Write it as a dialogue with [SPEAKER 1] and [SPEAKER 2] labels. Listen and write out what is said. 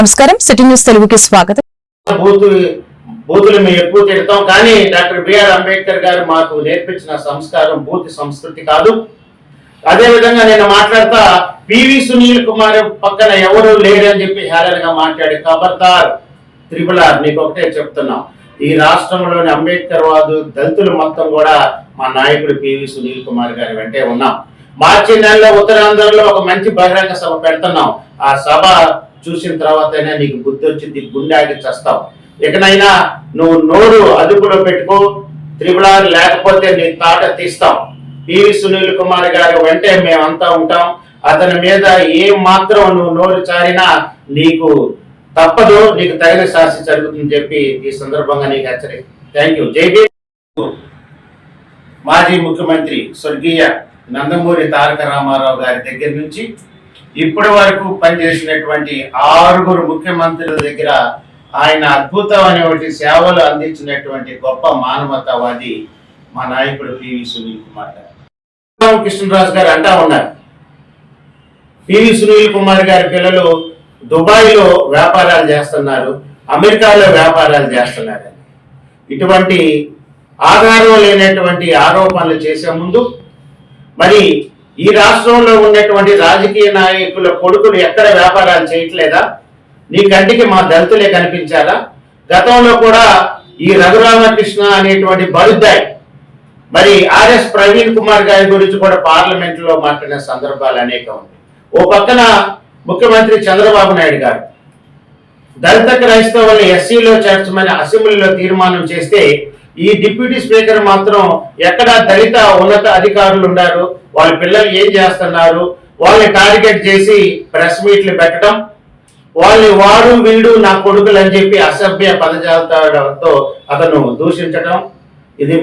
[SPEAKER 1] నమస్కారం. City news తెలుగుకి స్వాగతం.
[SPEAKER 2] బూతులు మేము ఎక్కువ తిడతాం కానీ డాక్టర్ బిఆర్ అంబేద్కర్ గారు మాకు నేర్పించిన సంస్కారం బూత్ సంస్కృతి కాదు. అదే విధంగా నేను మాట్లాడతా పివి సునీల్ కుమార్ పక్కన ఎవరు లేరని చెప్పి హేళనగా మాట్లాడి ఖబర్దార్ త్రిపుల నీకు ఒకటే చెప్తున్నాం ఈ రాష్ట్రంలోని అంబేద్కర్ వాదు దళితులు మొత్తం కూడా మా నాయకుడు పివి సునీల్ కుమార్ గారి వెంటే ఉన్నాం. మార్చి నెలలో ఉత్తరాంధ్రలో ఒక మంచి బహిరంగ సభ పెడుతున్నాం. ఆ సభ చూసిన తర్వాతనే నీకు బుద్ధి వచ్చింది గుండె ఆగి చస్తావు. ఇకనైనా నువ్వు నోరు అదుపులో పెట్టుకో త్రిపులార్ లేకపోతే నీ తాట తీస్తాం. పివి సునీల్ కుమార్ గారి వెంటే మేమంతా ఉంటాం. అతని మీద ఏ మాత్రం నువ్వు నోరు చారినా నీకు తప్పదు నీకు తగిన శాస్తి జరుగుతుందని చెప్పి ఈ సందర్భంగా నీకు హెచ్చరిక థ్యాంక్ యూ. జైబీ మాజీ ముఖ్యమంత్రి స్వర్గీయ నందమూరి తారక రామారావు గారి దగ్గర నుంచి ఇప్పటి వరకు పనిచేసినటువంటి ఆరుగురు ముఖ్యమంత్రుల దగ్గర ఆయన అద్భుతమైనటువంటి సేవలు అందించినటువంటి గొప్ప మానవతావాది మా నాయకుడు పివి సునీల్ కుమార్ గారు. కృష్ణరాజు గారు అంటా ఉన్నారు. పివి సునీల్ కుమార్ గారి పిల్లలు దుబాయ్లో వ్యాపారాలు చేస్తున్నారు అమెరికాలో వ్యాపారాలు చేస్తున్నారు ఇటువంటి ఆధారం లేనటువంటి ఆరోపణలు చేసే ముందు మరి ఈ రాష్ట్రంలో ఉన్నటువంటి రాజకీయ నాయకుల కొడుకులు ఎక్కడ వ్యాపారాలు చేయట్లేదా? నీ కంటికి మా దళితులే కనిపించారా? గతంలో కూడా ఈ రఘురామకృష్ణ అనేటువంటి బడుద్దాయి మరి ఆర్ఎస్ ప్రవీణ్ కుమార్ గారి గురించి కూడా పార్లమెంట్లో మాట్లాడిన సందర్భాలు అనేక ఉంది ఓ పక్కన ముఖ్యమంత్రి చంద్రబాబు నాయుడు గారు దళిత క్రైస్తవుల్ని ఎస్సీలో చేర్చమని అసెంబ్లీలో తీర్మానం చేస్తే ఈ డిప్యూటీ స్పీకర్ మాత్రం ఎక్కడ దళిత ఉన్నత అధికారులు ఉన్నారు వాళ్ళ పిల్లలు ఏం చేస్తున్నారు? వాళ్ళని టార్గెట్ చేసి ప్రెస్ మీట్లు పెట్టడం. వాళ్ళని వాడు వీడు నా కొడుకులు అని చెప్పి అసభ్య పదజాలతో అతను దూషించడం. ఇది